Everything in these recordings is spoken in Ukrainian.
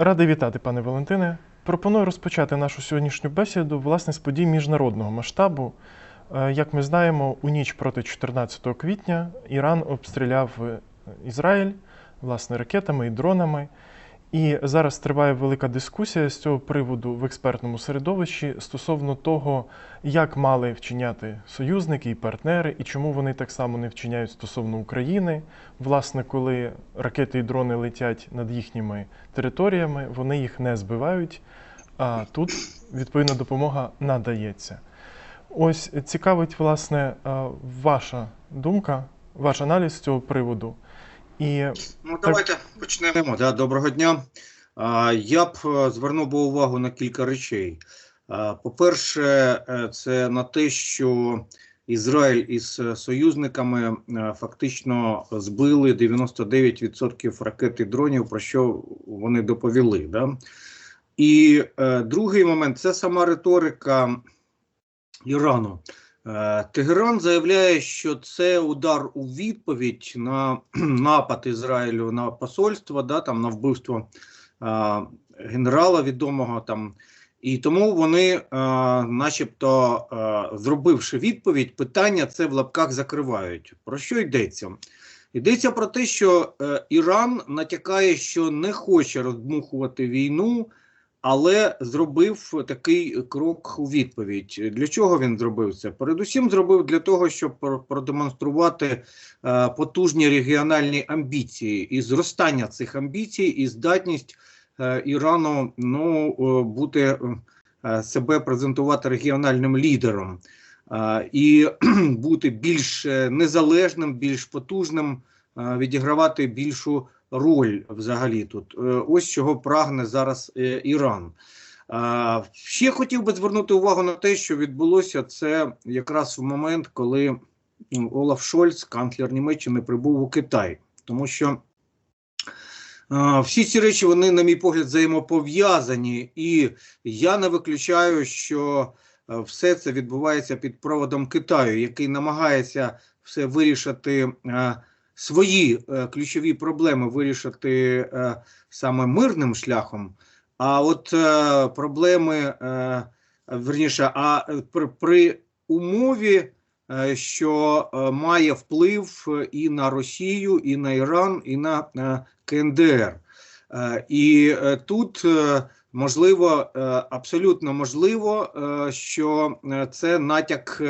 Радий вітати, пане Валентине. Пропоную розпочати нашу сьогоднішню бесіду власне з подій міжнародного масштабу. Е, Як ми знаємо, у ніч проти 14 квітня Іран обстріляв е, Ізраїль власне ракетами і дронами. І зараз триває велика дискусія з цього приводу в експертному середовищі стосовно того, як мали вчиняти союзники і партнери, і чому вони так само не вчиняють стосовно України. Власне, коли ракети і дрони летять над їхніми територіями, вони їх не збивають, а тут відповідна допомога надається. Ось цікавить, власне, ваша думка, ваш аналіз з цього приводу. І Ну, давайте почнемо. Да, доброго дня. Я б е, звернув би увагу на кілька речей. По-перше, е, це на те, що Ізраїль із е, союзниками фактично збили 99% ракет і дронів, про що вони доповіли. Да? І другий момент це сама риторика Ірану. Е, Тегеран заявляє, що це удар у відповідь на напад Ізраїлю на посольство, да, там на вбивство е, генерала відомого там. І тому вони, е, начебто, е, зробивши відповідь, питання це в лапках закривають. Про що йдеться? Йдеться про те, що е, Іран натякає, що не хоче роздмухувати війну, але зробив такий крок у відповідь. Для чого він зробив це? Передусім, зробив для того, щоб продемонструвати е, потужні регіональні амбіції і зростання цих амбіцій, і здатність е, Ірану ну, бути е, себе презентувати регіональним лідером. І бути більш незалежним, більш потужним, відігравати більшу роль взагалі тут. Е, Ось чого прагне зараз е, Іран. Ще хотів би звернути увагу на те, що відбулося це якраз в момент, коли Олаф Шольц, канцлер Німеччини, прибув у Китай, тому що всі ці речі, вони, на мій погляд, взаємопов'язані, і я не виключаю, що е, все це відбувається під проводом Китаю, який намагається все вирішити. Свої е, ключові проблеми вирішити е, саме мирним шляхом. А от е, проблеми, верніше, а при, умові, що має вплив і на Росію, і на Іран, і на КНДР. І тут можливо, абсолютно можливо, що це натяк.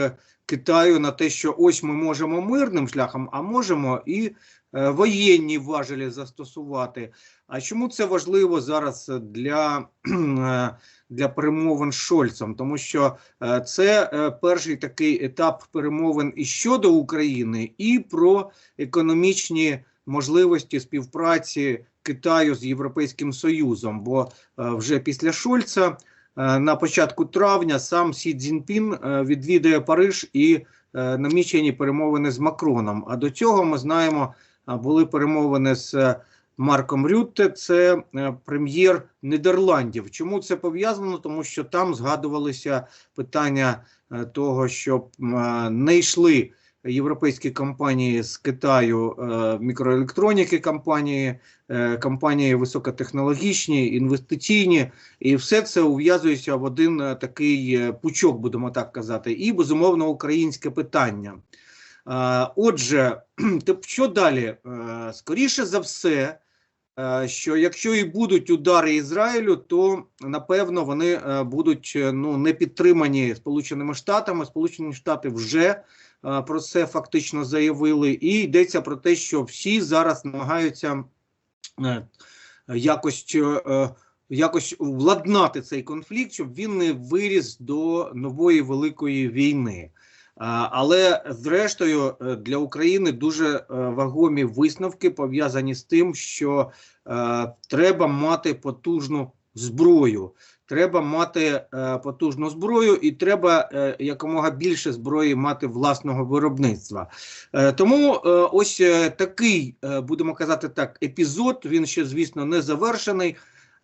Китаю на те, що ось ми можемо мирним шляхом, а можемо і е, воєнні важелі застосувати. А чому це важливо зараз для, е, для перемовин з Шольцем? Тому що е, це перший такий етап перемовин і щодо України, і про економічні можливості співпраці Китаю з Європейським Союзом. Бо вже після Шольца. Е, На початку травня сам Сі Цзіньпін е, відвідає Париж і е, намічені перемовини з Макроном. А до цього ми знаємо, були перемовини з Марком Рютте, це прем'єр Нідерландів. Чому це пов'язано? Тому що там згадувалися питання того, щоб не йшли європейські компанії з Китаю, е, мікроелектроніки компанії, е, компанії високотехнологічні, інвестиційні. І все це ув'язується в один е, такий пучок, будемо так казати, і безумовно українське питання. Отже, що далі? Скоріше за все, що якщо і будуть удари Ізраїлю, то напевно вони будуть ну не підтримані Сполученими Штатами. Сполучені Штати вже про це фактично заявили, і йдеться про те, що всі зараз намагаються е, якось. е, якось владнати цей конфлікт, щоб він не виріс до нової великої війни. Але зрештою е, для України дуже е, вагомі висновки пов'язані з тим, що е, треба мати потужну зброю. Треба мати е, потужну зброю, і треба е, якомога більше зброї мати власного виробництва. Е, тому е, ось е, такий, е, будемо казати так, епізод. Він ще, звісно, не завершений.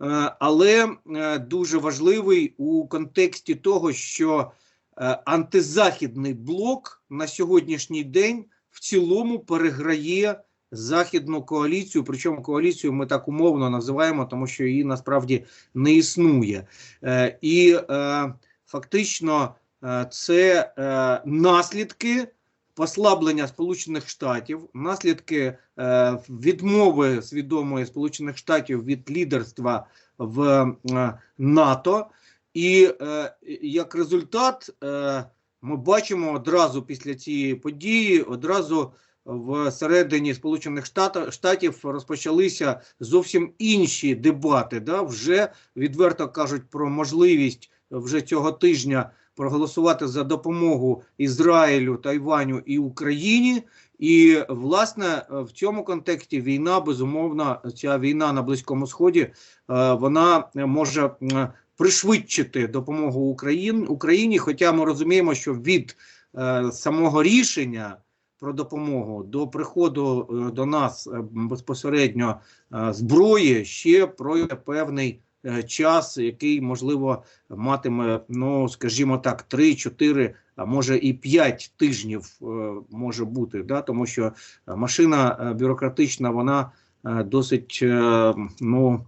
Е, але е, дуже важливий у контексті того, що е, антизахідний блок на сьогоднішній день в цілому переграє західну коаліцію. Причому коаліцію ми так умовно називаємо, тому що її насправді не існує. Е, і е, фактично е, це наслідки послаблення Сполучених Штатів, наслідки відмови свідомої Сполучених Штатів від лідерства в НАТО, і як результат, ми бачимо одразу після цієї події, одразу в середині Сполучених Штатів, розпочалися зовсім інші дебати. Да? Вже відверто кажуть про можливість вже цього тижня проголосувати за допомогу Ізраїлю, Тайваню і Україні. І власне в цьому контексті війна безумовно, ця війна на Близькому Сході, е, вона може пришвидшити допомогу Україн, Україні. Хоча ми розуміємо, що від е, самого рішення про допомогу. До приходу е, до нас е, безпосередньо е, зброї ще пройде певний час, який можливо матиме, ну скажімо так, 3-4, а може і 5 тижнів може бути, да, тому що машина бюрократична, вона досить ну,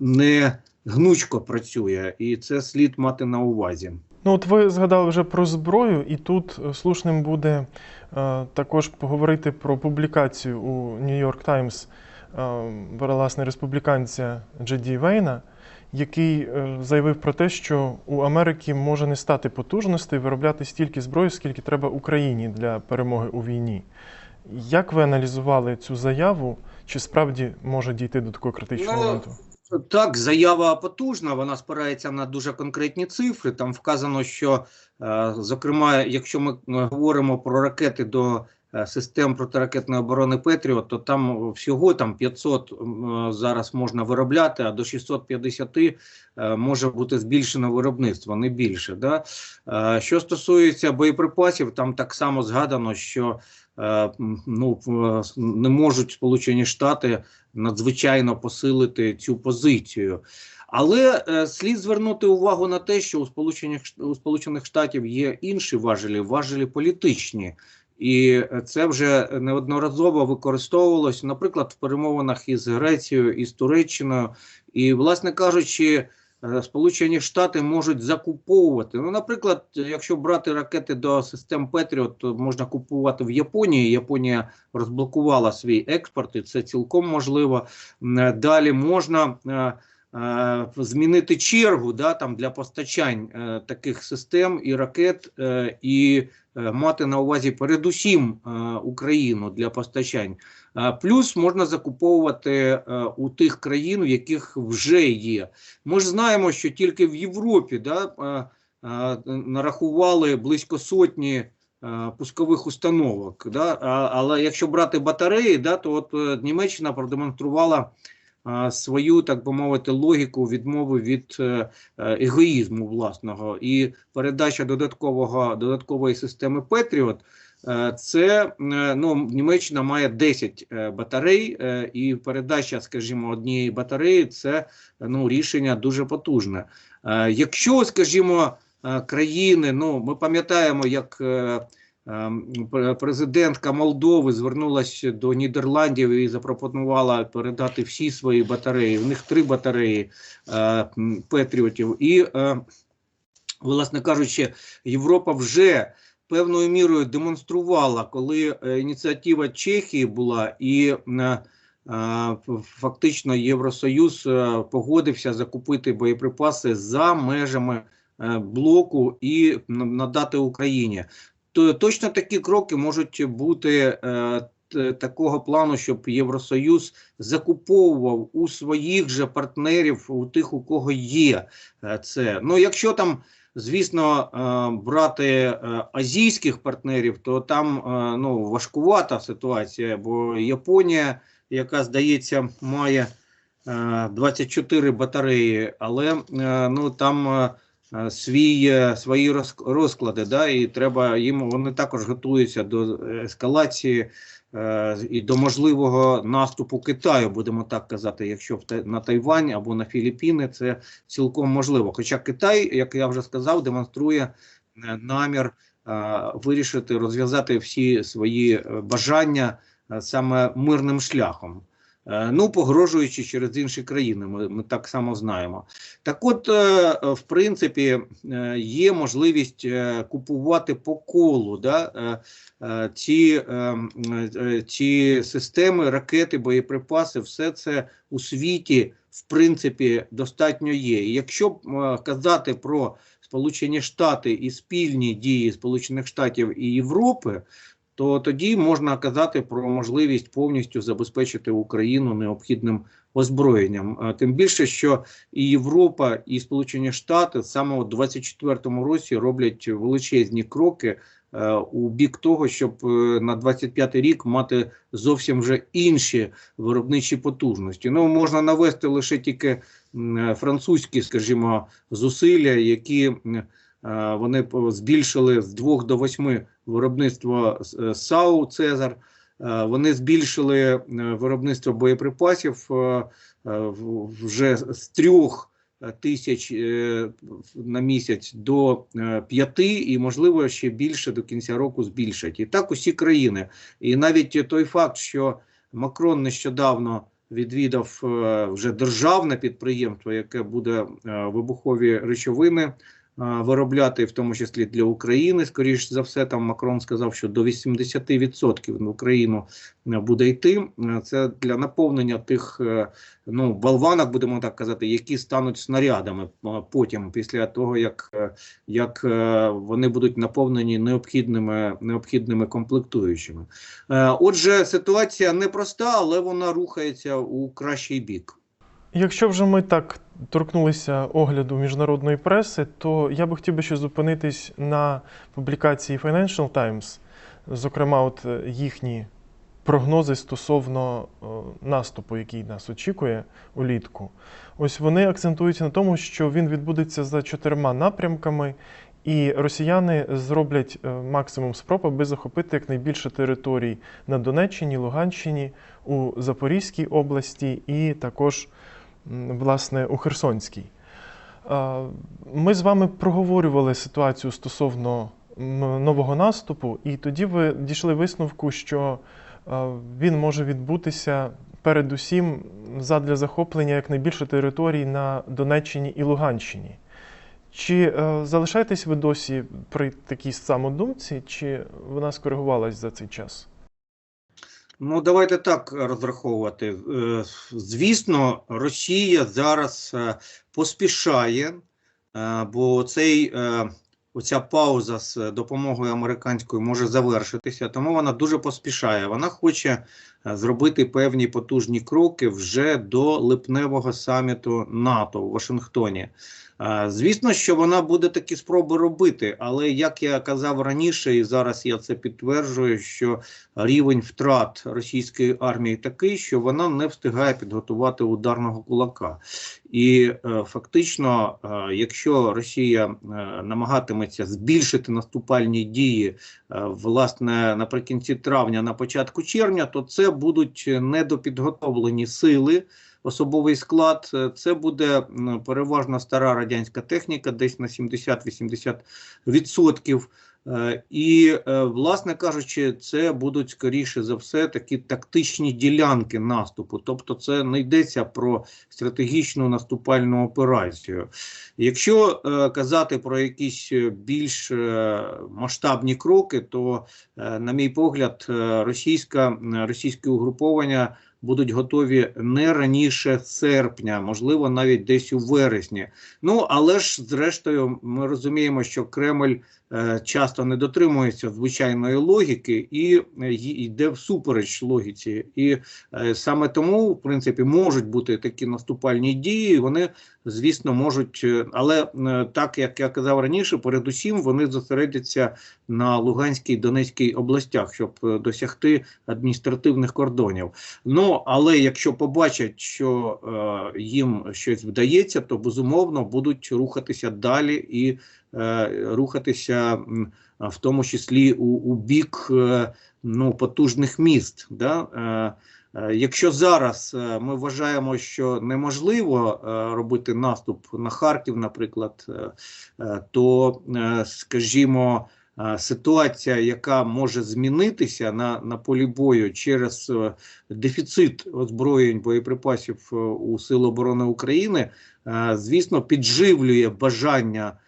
не гнучко працює, і це слід мати на увазі. Ну, от ви згадали вже про зброю, і тут слушним буде також поговорити про публікацію у New York Times е, власне республіканця Джеді Вейна, який е, заявив про те, що у Америки може не стати потужностей виробляти стільки зброї, скільки треба Україні для перемоги у війні. Як ви аналізували цю заяву? Чи справді може дійти до такого критичного Ну, моменту? Так, заява потужна, вона спирається на дуже конкретні цифри. Там вказано, що, е, зокрема, якщо ми е, говоримо про ракети до е, систем протиракетної оборони Петріот, то там всього там 500 е, зараз можна виробляти, а до 650 е, може бути збільшено виробництво, не більше. Да? Що стосується боєприпасів, там так само згадано, що ну, не можуть Сполучені Штати надзвичайно посилити цю позицію. Але е, слід звернути увагу на те, що у Сполучених у Сполучених Штатів є інші важелі, важелі політичні. І е, це вже неодноразово використовувалось, наприклад, в перемовинах із Грецією із Туреччиною. І, власне кажучи, е, Сполучені Штати можуть закуповувати. Ну, наприклад, якщо брати ракети до систем Петріот, то можна купувати в Японії. Японія розблокувала свій експорт, і це цілком можливо. Е, Далі можна е, е, змінити чергу да, там, для постачань е, таких систем і ракет, е, і е, мати на увазі передусім е, Україну для постачань. Е, Плюс можна закуповувати е, у тих країн, в яких вже є. Ми ж знаємо, що тільки в Європі да, е, е, нарахували близько сотні е, пускових установок. Да? Але якщо брати батареї, да, то от е, Німеччина продемонструвала е, свою, так би мовити, логіку відмови від е, е, егоїзму власного і передача додаткового додаткової системи Петріот. е, Це ну Німеччина має 10 е, батарей, і передача, скажімо, однієї батареї це ну рішення дуже потужне. Якщо, скажімо, країни, ну ми пам'ятаємо, як президентка Молдови звернулася до Нідерландів і запропонувала передати всі свої батареї. У них три батареї е, Петріотів. І, е, власне кажучи, Європа вже певною мірою демонструвала, коли е, ініціатива Чехії була і. Фактично, Євросоюз погодився закупити боєприпаси за межами блоку і надати Україні. То точно такі кроки можуть бути е, такого плану, щоб Євросоюз закуповував у своїх же партнерів, у тих, у кого є е, це. Ну, якщо там, звісно, е, брати азійських партнерів, то там ну, важкувата ситуація, бо Японія, яка здається, має е, 24 батареї, але ну там. Е, Свій, е, свої роз- розклади, да, і треба їм вони також готуються до ескалації е, і до можливого наступу Китаю, будемо так казати, якщо на Тайвань або на Філіппіни, це цілком можливо. Хоча Китай, як я вже сказав, демонструє намір вирішити розв'язати всі свої бажання саме мирним шляхом. Е, Ну, погрожуючи через інші країни, ми, ми так само знаємо. Так от, е, в принципі, е, є можливість купувати по колу да, ці, ці системи, ракети, боєприпаси, все це у світі, в принципі, достатньо є. Якщо казати про Сполучені Штати і спільні дії Сполучених Штатів і Європи, то тоді можна казати про можливість повністю забезпечити Україну необхідним озброєнням. Тим більше, що і Європа, і Сполучені Штати саме у 24-му році роблять величезні кроки е, у бік того, щоб е, на 25-й рік мати зовсім вже інші виробничі потужності. Ну можна навести лише тільки е, французькі, скажімо, зусилля, які вони збільшили з 2 до 8 виробництво е, САУ Цезар. Е, Вони збільшили е, виробництво боєприпасів вже з трьох тисяч на місяць до п'яти, і можливо ще більше до кінця року збільшать. І так усі країни. І навіть той факт, що Макрон нещодавно відвідав вже державне підприємство, яке буде вибухові речовини виробляти, в тому числі для України. Скоріш за все, там Макрон сказав, що до 80% в Україну е, буде йти. Е, Це для наповнення тих е, ну болванок, будемо так казати, які стануть снарядами потім, після того як, як вони будуть наповнені необхідними, необхідними комплектуючими. Отже, ситуація непроста, але вона рухається у кращий бік. Якщо вже ми так торкнулися огляду міжнародної преси, то я би хотів би ще зупинитись на публікації Financial Times, зокрема, от е, їхні прогнози стосовно е, наступу, який нас очікує улітку. Ось вони акцентуються на тому, що він відбудеться за чотирма напрямками, і росіяни зроблять е, максимум спроб, аби захопити якнайбільше територій на Донеччині, Луганщині, у Запорізькій області і також власне у Херсонській. Ми з вами проговорювали ситуацію стосовно нового наступу, і тоді ви дійшли висновку, що він може відбутися передусім задля захоплення якнайбільше територій на Донеччині і Луганщині. Чи е, залишаєтесь ви досі при такій самодумці, чи вона скоригувалась за цей час? Ну, давайте так розраховувати. Е, Звісно, Росія зараз е, поспішає, е, бо цей, е, оця пауза з допомогою американською може завершитися, тому вона дуже поспішає. Вона хоче е, зробити певні потужні кроки вже до липневого саміту НАТО в Вашингтоні. Е, Звісно, що вона буде такі спроби робити, але як я казав раніше, і зараз я це підтверджую, що рівень втрат російської армії такий, що вона не встигає підготувати ударного кулака. І е, фактично, е, якщо Росія намагатиметься збільшити наступальні дії власне наприкінці травня, на початку червня, то це будуть недопідготовлені сили. Особовий склад Е, це буде переважно стара радянська техніка, десь на 70-80%. Е, І, е, власне кажучи, це будуть скоріше за все такі тактичні ділянки наступу. Тобто, це не йдеться про стратегічну наступальну операцію. Якщо е, казати про якісь більш масштабні кроки, то, на мій погляд, російська російське угруповання будуть готові не раніше серпня, можливо, навіть десь у вересні. Ну але ж, зрештою, ми розуміємо, що Кремль е, часто не дотримується звичайної логіки і е, йде всупереч логіці. І е, саме тому, в принципі, можуть бути такі наступальні дії. Вони, звісно, можуть, е, але е, так як я казав раніше, передусім вони зосередяться на Луганській і Донецькій областях, щоб е, досягти адміністративних кордонів. Ну але якщо побачать, що е, їм щось вдається, то безумовно будуть рухатися далі і е, рухатися в тому числі у, у бік е, ну, потужних міст. Да? Е, е, Якщо зараз е, ми вважаємо, що неможливо е, робити наступ на Харків, наприклад, е, е, то, е, скажімо, ситуація, яка може змінитися на, на полі бою через е, дефіцит озброєнь боєприпасів е, у Сил оборони України, е, звісно, підживлює бажання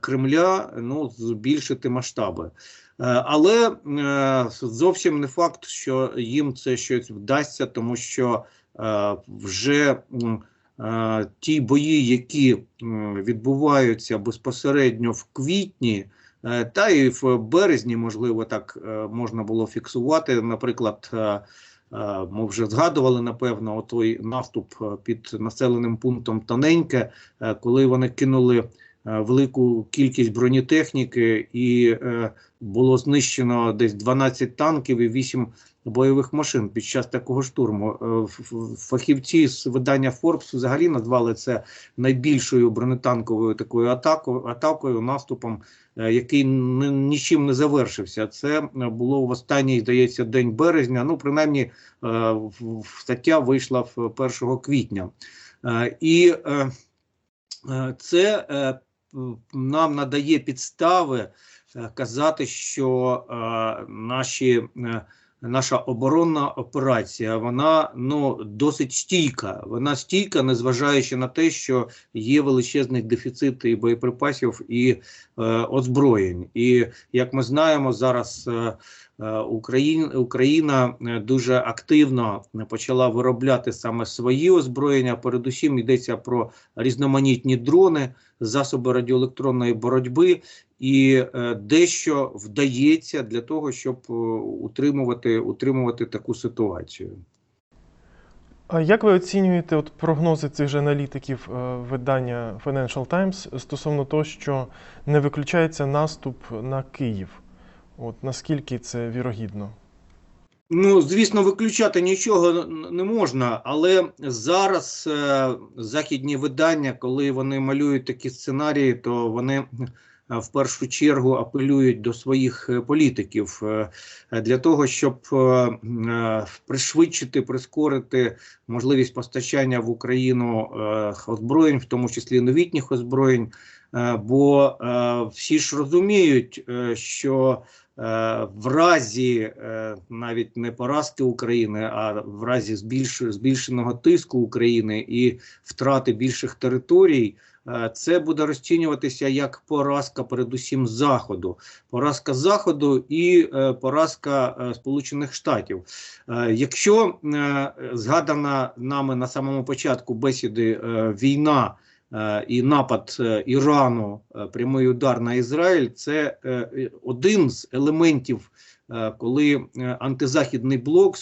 Кремля ну, збільшити масштаби. Але зовсім не факт, що їм це щось вдасться, тому що вже ті бої, які відбуваються безпосередньо в квітні, та і в березні, можливо, так е, можна було фіксувати. Наприклад, е, е, ми вже згадували, напевно, той наступ е, під населеним пунктом Тоненьке, е, коли вони кинули е, велику кількість бронетехніки і е, було знищено десь 12 танків і 8 бойових машин під час такого штурму. Е, Фахівці з видання Forbes взагалі назвали це найбільшою бронетанковою такою атакою, атакою наступом, е, який нічим не завершився. Це було в останній, здається, день березня. Ну, принаймні, е, стаття вийшла 1 квітня. І це нам надає підстави казати, що наші, наша оборонна операція вона ну, досить стійка. Вона стійка, незважаючи на те, що є величезний дефіцит і боєприпасів і е, озброєнь. І як ми знаємо, зараз е, е, Україн, Україна е, дуже активно почала виробляти саме свої озброєння. Передусім йдеться про різноманітні дрони, засоби радіоелектронної боротьби, і е, дещо вдається для того, щоб е, утримувати, утримувати таку ситуацію. А як ви оцінюєте от прогнози цих же аналітиків е, видання Financial Times стосовно того, що не виключається наступ на Київ? От наскільки це вірогідно? Ну, звісно, виключати нічого не можна, але зараз західні видання, коли вони малюють такі сценарії, то вони в першу чергу апелюють до своїх е, політиків е, для того, щоб е, е, пришвидшити, прискорити можливість постачання в Україну е, озброєнь, в тому числі новітніх озброєнь. Е, Бо е, всі ж розуміють, е, що Е, в разі е, навіть не поразки України, а в разі збільш, збільшеного тиску України і втрати більших територій, е, це буде розцінюватися як поразка, передусім заходу, поразка заходу і е, поразка е, Сполучених Штатів. Е, Якщо е, згадана нами на самому початку бесіди е, війна. Е, І напад е, Ірану, е, прямий удар на Ізраїль, це один з елементів, коли антизахідний блок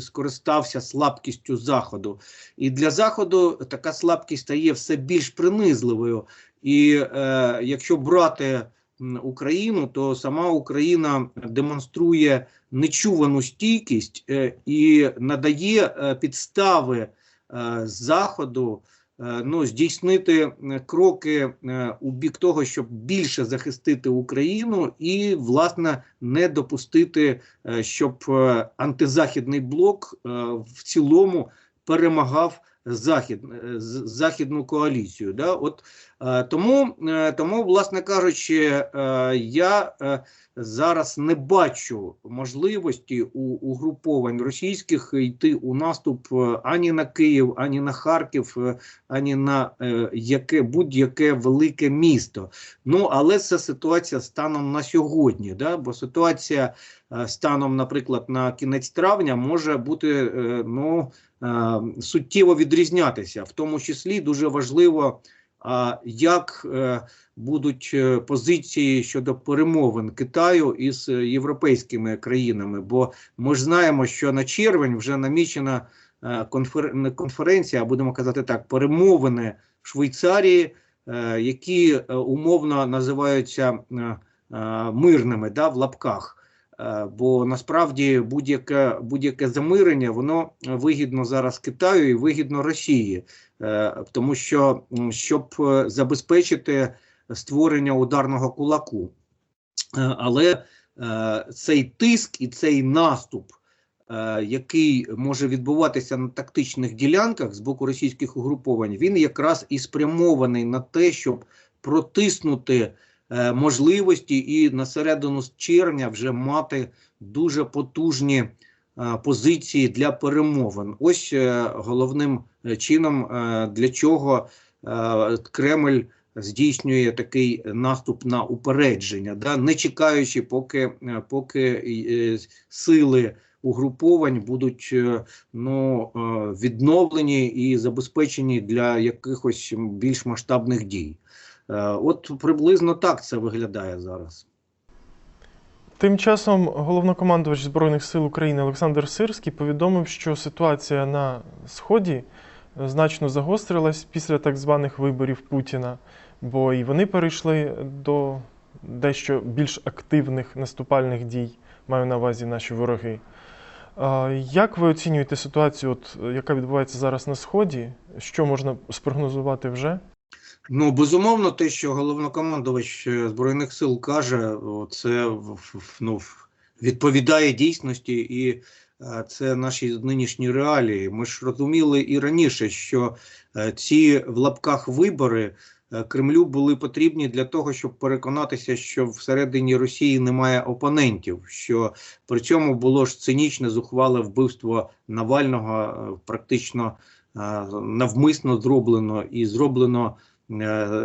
скористався слабкістю Заходу. І для Заходу така слабкість стає все більш принизливою. І якщо брати Україну, то сама Україна демонструє нечувану стійкість і надає підстави Заходу ну, здійснити е, кроки е, у бік того, щоб більше захистити Україну і, власне, не допустити, е, щоб е, антизахідний блок е, в цілому перемагав захід, е, західну коаліцію. Да? От, е, тому, е, тому, власне кажучи, я зараз не бачу можливості у угруповань російських йти у наступ ані на Київ, ані на Харків, ані на яке будь-яке велике місто. Ну але це ситуація станом на сьогодні. Да? Бо ситуація станом, наприклад, на кінець травня може бути ну, суттєво відрізнятися. В тому числі дуже важливо, а, як е, будуть е, позиції щодо перемовин Китаю із е, європейськими країнами. Бо ми ж знаємо, що на червень вже намічена е, конференція, будемо казати так, перемовини в Швейцарії, е, які е, умовно називаються е, е, мирними да, в лапках. Е, Бо насправді будь-яке будь-яке замирення воно вигідно зараз Китаю і вигідно Росії, Е, тому що щоб е, забезпечити створення ударного кулаку. Е, Але е, цей тиск і цей наступ, е, який може відбуватися на тактичних ділянках з боку російських угруповань, він якраз і спрямований на те, щоб протиснути е, можливості і на середину червня вже мати дуже потужні е, позиції для перемовин. Ось е, головним е, чином, е, для чого е, Кремль здійснює такий наступ на упередження, да, не чекаючи, поки, е, поки е, сили угруповань будуть е, ну, е, відновлені і забезпечені для якихось більш масштабних дій. Е, От приблизно так це виглядає зараз. Тим часом головнокомандувач Збройних сил України Олександр Сирський повідомив, що ситуація на Сході значно загострилась після так званих виборів Путіна, бо і вони перейшли до дещо більш активних наступальних дій, маю на увазі наші вороги. Як ви оцінюєте ситуацію, от, яка відбувається зараз на Сході? Що можна спрогнозувати вже? Ну, безумовно, те, що головнокомандувач е, Збройних сил каже, це ну, відповідає дійсності, і е, це наші нинішні реалії. Ми ж розуміли і раніше, що е, ці в лапках вибори Кремлю були потрібні для того, щоб переконатися, що всередині Росії немає опонентів. Що при цьому було ж цинічне зухвале вбивство Навального, практично навмисно зроблено і зроблено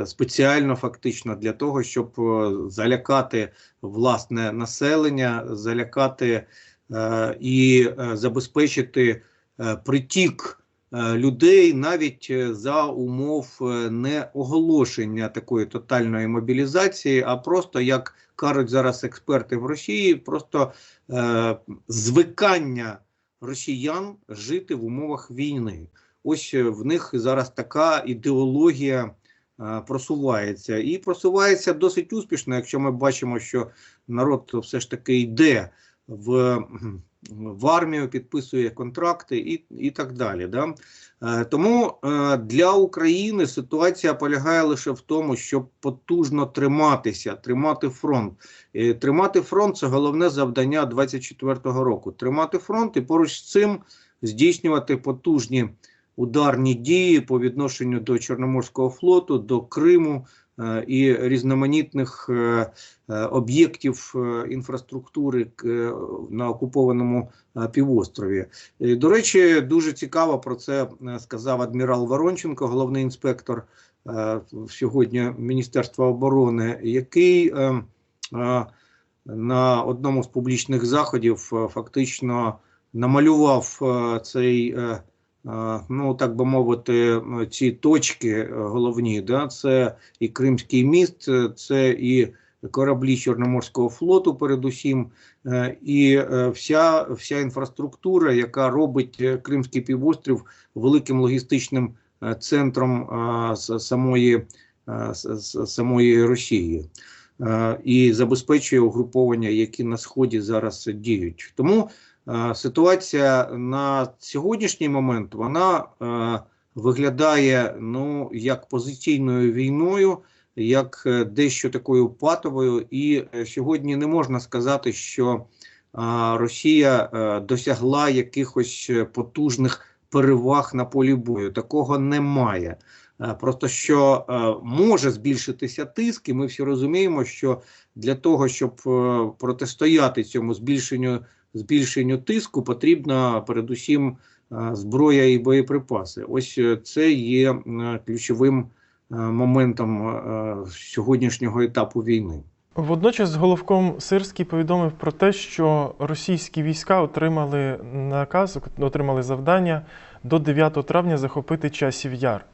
спеціально фактично для того, щоб е, залякати власне населення, залякати е, і е, забезпечити е, притік е, людей навіть е, за умов е, не оголошення такої тотальної мобілізації, а просто як кажуть зараз експерти в Росії, просто е, звикання росіян жити в умовах війни. Ось е, в них зараз така ідеологія е, просувається. І просувається досить успішно, якщо ми бачимо, що народ все ж таки йде в, в армію, підписує контракти і, і так далі. Да? Е, Тому е, для України ситуація полягає лише в тому, щоб потужно триматися, тримати фронт. Е, Тримати фронт це головне завдання 24-го року. Тримати фронт і поруч з цим здійснювати потужні ударні дії по відношенню до Чорноморського флоту, до Криму е, і різноманітних е, е, об'єктів інфраструктури на окупованому півострові. До речі, дуже цікаво про це сказав адмірал Воронченко, головний інспектор сьогодні Міністерства оборони, який на одному з публічних заходів фактично намалював цей, ну так би мовити, ці точки е, головні. Да? Це і Кримський міст, е, це і кораблі Чорноморського флоту, передусім, е, і вся, вся інфраструктура, яка робить Кримський півострів великим логістичним центром самої, самої Росії. І забезпечує угруповання, які на сході зараз діють. Тому ситуація на сьогоднішній момент вона е, виглядає ну як позиційною війною, як е, дещо такою патовою. І е, сьогодні не можна сказати, що Росія е, досягла якихось е, потужних переваг на полі бою. Такого немає. Е, Просто що е, може збільшитися тиск, і ми всі розуміємо, що для того, щоб е, протистояти цьому збільшенню, збільшенню тиску, потрібна передусім е, зброя і боєприпаси. Ось е, це є ключовим е, моментом сьогоднішнього етапу війни. Водночас головком Сирський повідомив про те, що російські війська отримали наказ, отримали завдання до 9 травня захопити часів яр.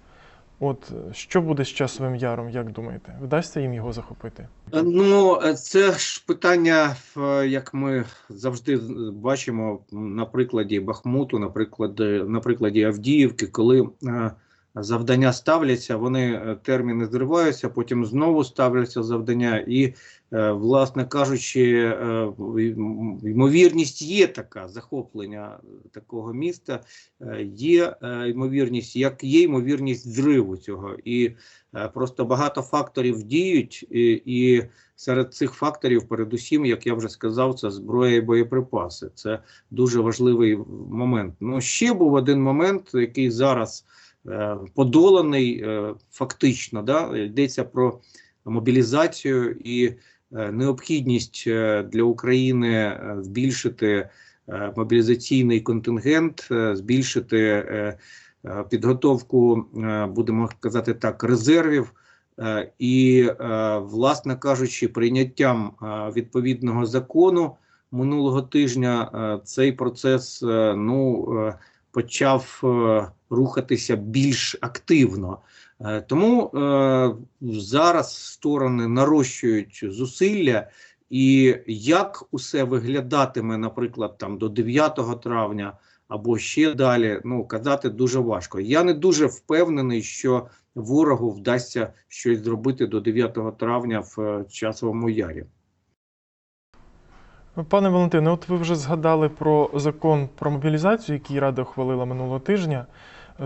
От що буде з часовим яром, як думаєте? Вдасться їм його захопити? Е, Ну, е, це ж питання, е, як ми завжди бачимо на прикладі Бахмуту, на прикладі, на прикладі Авдіївки, коли завдання ставляться, вони е, терміни зриваються, потім знову ставляться завдання, і, е, власне кажучи, е, ймовірність є така захоплення такого міста, є ймовірність, як є ймовірність зриву цього. І Просто багато факторів діють, і, і серед цих факторів, передусім, як я вже сказав, це зброя і боєприпаси. Це дуже важливий момент. Ну ще був один момент, який зараз подоланий е, фактично. Да? Йдеться про мобілізацію і е, необхідність е, для України е, збільшити е, мобілізаційний контингент, е, збільшити е, е, підготовку, е, будемо казати так, резервів. Е, І, е, власне кажучи, прийняттям е, відповідного закону минулого тижня е, цей процес е, ну, е, почав е, рухатися більш активно. Е, Тому е, зараз сторони нарощують зусилля, і як усе виглядатиме, наприклад, там до 9 травня або ще далі, ну казати дуже важко. Я не дуже впевнений, що ворогу вдасться щось зробити до 9 травня в часовому ярі. Пане Валентине, от ви вже згадали про закон про мобілізацію, який Рада ухвалила минулого тижня.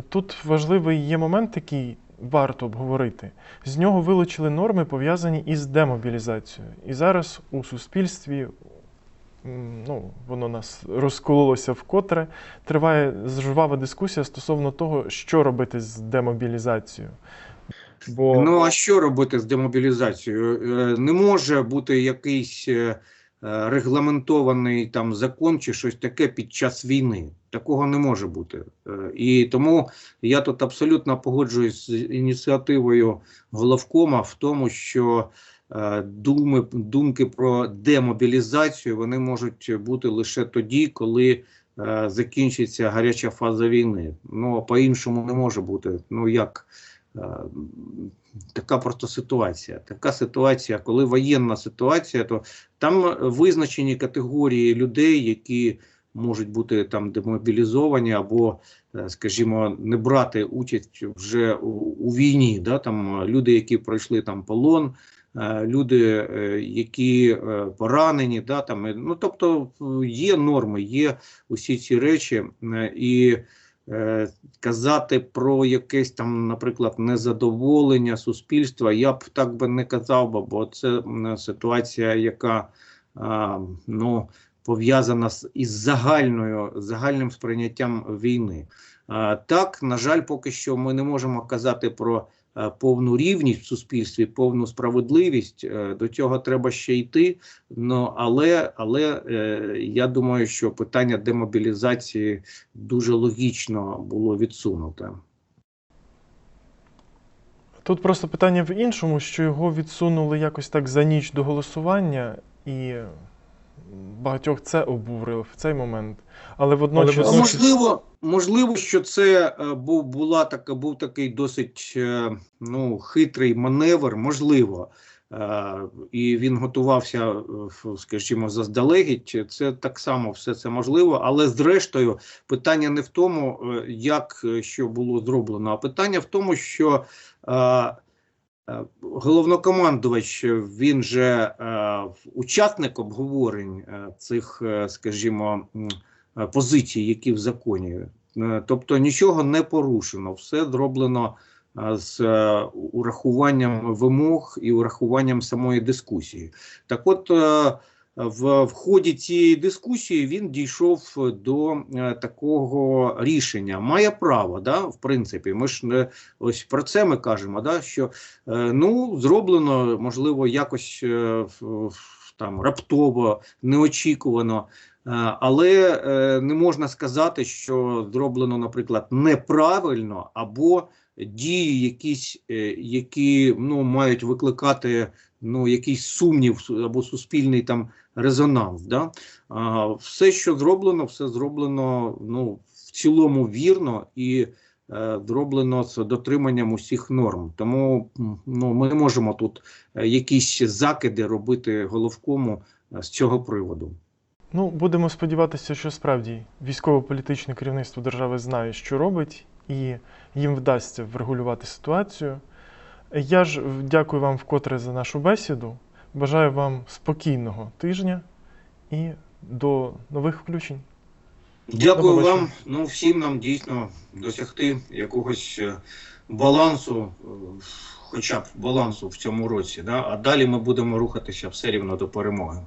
Тут важливий є момент, який варто обговорити. З нього вилучили норми, пов'язані із демобілізацією. І зараз у суспільстві ну, воно нас розкололося вкотре. Триває жвава дискусія стосовно того, що робити з демобілізацією. Бо Ну а що робити з демобілізацією? Е, Не може бути якийсь е, регламентований там закон чи щось таке під час війни. Такого не може бути. Е, І тому я тут абсолютно погоджуюсь з ініціативою головкома в тому, що е, думи, думки про демобілізацію вони можуть бути лише тоді, коли е, закінчиться гаряча фаза війни. Ну по-іншому не може бути. Ну як? Е, Така просто ситуація. Така ситуація, коли воєнна ситуація, то там визначені категорії людей, які можуть бути там демобілізовані або, е, скажімо, не брати участь вже у, у війні. Да? Там люди, які пройшли там полон, е, люди, е, які е, поранені, да? там, е, ну тобто е, є норми, є усі ці речі, е, і е, казати про якесь там, наприклад, незадоволення суспільства, я б так би не казав, бо це ситуація, яка ну, пов'язана із загальною загальним сприйняттям війни. Так, на жаль, поки що ми не можемо казати про е, повну рівність в суспільстві, повну справедливість. Е, До цього треба ще йти. Ну але, але е, я думаю, що питання демобілізації дуже логічно було відсунуте. Тут просто питання в іншому, що його відсунули якось так за ніч до голосування, і багатьох це обурило в цей момент. Але водночас. А ну, можливо, можливо, що це е, був була така, був такий досить е, ну, хитрий маневр, можливо. Е, і він готувався, скажімо, заздалегідь. Це так само все це можливо, але зрештою питання не в тому, як що було зроблено, а питання в тому, що головнокомандувач, він же е, учасник обговорень е, цих, е, скажімо, е, позицій, які в законі. Е, Тобто нічого не порушено, все зроблено е, з е, урахуванням вимог і урахуванням самої дискусії. Так от, е, в, в ході цієї дискусії він дійшов до е, такого рішення. Має право, да, в принципі. Ми ж не ось про це ми кажемо, да, що е, ну, зроблено, можливо, якось е, там раптово, неочікувано. Е, Але е, не можна сказати, що зроблено, наприклад, неправильно або дії, якісь, е, які ну, мають викликати ну, якийсь сумнів або суспільний там резонанс. Да? А, все, що зроблено, все зроблено ну, в цілому вірно і е, зроблено з дотриманням усіх норм. Тому ну, ми не можемо тут е, якісь закиди робити головкому з цього приводу. Ну, будемо сподіватися, що справді військово-політичне керівництво держави знає, що робить, і їм вдасться врегулювати ситуацію. Я ж дякую вам вкотре за нашу бесіду. Бажаю вам спокійного тижня і до нових включень. Дякую вам. Ну, всім нам дійсно досягти якогось е, балансу, е, хоча б балансу в цьому році. Да? А далі ми будемо рухатися все рівно до перемоги.